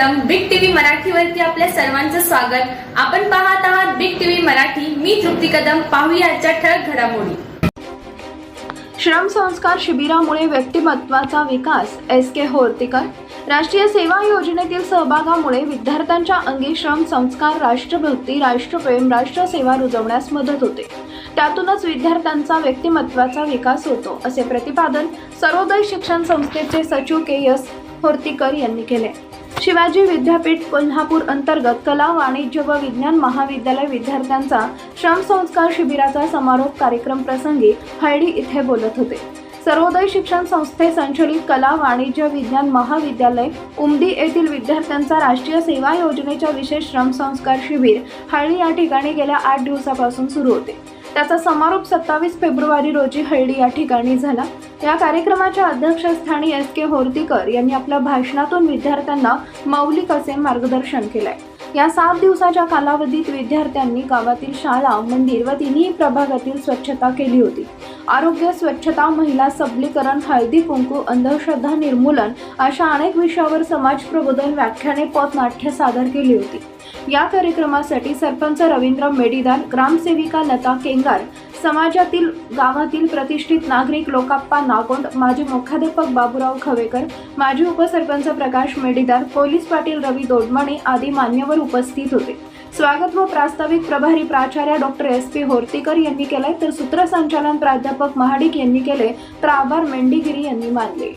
मराठीवरती आपल्या सर्वांचं स्वागत. आपण पाहत आहात बिग टीव्ही मराठी. मी तृप्ती कदम. पाहूया आजच्या ठळक घडामोडी. श्रम संस्कार शिबिरामुळे व्यक्तिमत्वाचा विकास. एस के होर्तीकर राष्ट्रीय सेवा योजनेतील सहभागामुळे विद्यार्थ्यांच्या अंगी श्रम संस्कार राष्ट्रभक्ती राष्ट्रप्रेम राष्ट्रसेवा रुजवण्यास मदत होते. त्यातूनच विद्यार्थ्यांचा व्यक्तिमत्वाचा विकास होतो असे प्रतिपादन सर्वोदय शिक्षण संस्थेचे सचिव के एस होर्तीकर यांनी केले. शिवाजी विद्यापीठ कोल्हापूर अंतर्गत कला वाणिज्य व विज्ञान महाविद्यालय विद्यार्थ्यांचा श्रम संस्कार शिबिराचा समारोप कार्यक्रम प्रसंगी हळडी इथे बोलत होते. सर्वोदय शिक्षण संस्थे संचलित कला वाणिज्य विज्ञान महाविद्यालय उमदी येथील विद्यार्थ्यांचा राष्ट्रीय सेवा योजनेच्या विशेष श्रम संस्कार शिबिर हळदी या ठिकाणी गेल्या आठ दिवसापासून सुरू होते. त्याचा समारोप सत्तावीस फेब्रुवारी रोजी हळदी या ठिकाणी झाला. या कार्यक्रमाच्या अध्यक्षस्थानी एस के होर्तीकर यांनी आपल्या भाषणातून विद्यार्थ्यांना मौलिक असे मार्गदर्शन केलंय. या सात दिवसाच्या कालावधीत विद्यार्थ्यांनी गावातील शाळा मंदिर व तिन्ही प्रभागातील स्वच्छता केली होती. आरोग्य स्वच्छता महिला सबलीकरण हळदी कुंकू अंधश्रद्धा निर्मूलन अशा अनेक विषयावर समाज प्रबोधन व्याख्याने पथनाट्य सादर केली होती. या कार्यक्रमासाठी सरपंच रवींद्र मेडीदार ग्रामसेविका लता केंगार समाजातील गावातील प्रतिष्ठित नागरिक लोकाप्पा नागोंड माजी मुख्याध्यापक बाबूराव खवेकर माजी उपसरपंच प्रकाश मेडीदार पोलीस पाटील रवी दोडमणे आदी मान्यवर उपस्थित होते. स्वागत व प्रास्ताविक प्रभारी प्राचार्य डॉक्टर एस पी होर्तीकर यांनी केले तर सूत्रसंचालन प्राध्यापक महाडिक यांनी केले तर आभार मेंढीगिरी यांनी मानले.